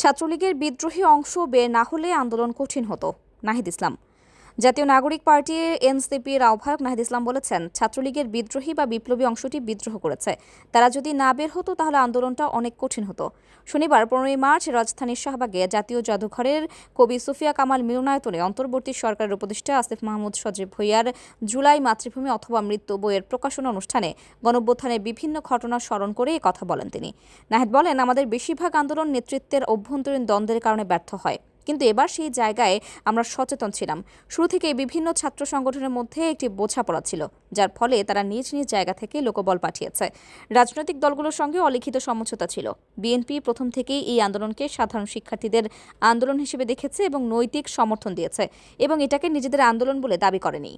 ছাত্রলীগের বিদ্রোহী অংশ বের না হলে আন্দোলন কঠিন হতো। নাহিদ ইসলাম। জাতীয় নাগরিক পার্টি এনসিপির আহ্বায়ক নাহিদ ইসলাম বলেছেন, ছাত্রলীগের বিদ্রোহী বা বিপ্লবী অংশটি বিদ্রোহ করেছে। তারা যদি না বের হতো, তাহলে আন্দোলনটা অনেক কঠিন হতো। শনিবার পনেরোই মার্চ রাজধানীর শাহবাগে জাতীয় জাদুঘরের কবি সুফিয়া কামাল মিলনায়তনে অন্তর্বর্তী সরকারের উপদেষ্টা আসিফ মাহমুদ সজীব ভুইয়ার জুলাই মাতৃভূমি অথবা মৃত্যু বইয়ের প্রকাশনা অনুষ্ঠানে গণঅভ্যুত্থানের বিভিন্ন ঘটনা স্মরণ করে কথা বলেন তিনি। নাহিদ বলেন, আমাদের বেশিরভাগ আন্দোলন নেতৃত্বের অভ্যন্তরীণ দ্বন্দ্বের কারণে ব্যর্থ হয়। কিন্তু এবার সেই জায়গায় আমরা সচেতন ছিলাম। শুরু থেকে বিভিন্ন ছাত্র সংগঠনের মধ্যে একটি বোঝাপড়া ছিল, যার ফলে তারা নিজ নিজ জায়গা থেকে লোকবল পাঠিয়েছে। রাজনৈতিক দলগুলোর সঙ্গে অলিখিত সমঝোতা ছিল। বিএনপি প্রথম থেকেই এই আন্দোলনকে সাধারণ শিক্ষার্থীদের আন্দোলন হিসেবে দেখেছে এবং নৈতিক সমর্থন দিয়েছে এবং এটাকে নিজেদের আন্দোলন বলে দাবি করেনি।